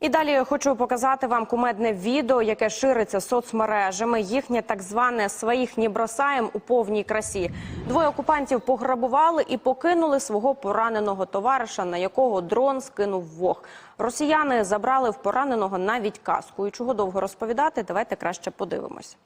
І далі я хочу показати вам кумедне відео, яке шириться соцмережами. Їхнє так зване своїх не бросаєм у повній красі. Двоє окупантів пограбували і покинули свого пораненого товариша, на якого дрон скинув вог. Росіяни забрали в пораненого навіть каску. І чого довго розповідати? Давайте краще подивимось.